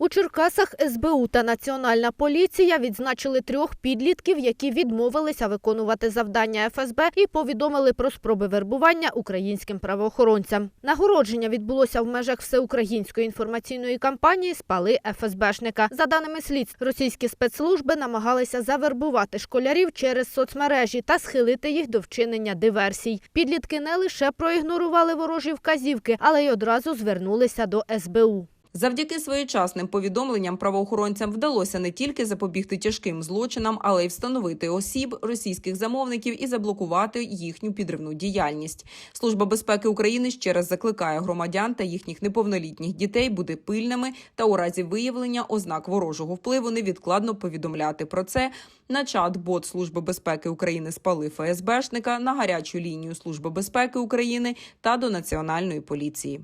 У Черкасах СБУ та Національна поліція відзначили трьох підлітків, які відмовилися виконувати завдання ФСБ і повідомили про спроби вербування українським правоохоронцям. Нагородження відбулося в межах всеукраїнської інформаційної кампанії Спали ФСБшника. За даними слідств, російські спецслужби намагалися завербувати школярів через соцмережі та схилити їх до вчинення диверсій. Підлітки не лише проігнорували ворожі вказівки, але й одразу звернулися до СБУ. Завдяки своєчасним повідомленням правоохоронцям вдалося не тільки запобігти тяжким злочинам, але й встановити осіб російських замовників і заблокувати їхню підривну діяльність. Служба безпеки України ще раз закликає громадян та їхніх неповнолітніх дітей бути пильними та у разі виявлення ознак ворожого впливу невідкладно повідомляти про це на чат-бот Служби безпеки України спали ФСБшника на гарячу лінію Служби безпеки України та до Національної поліції.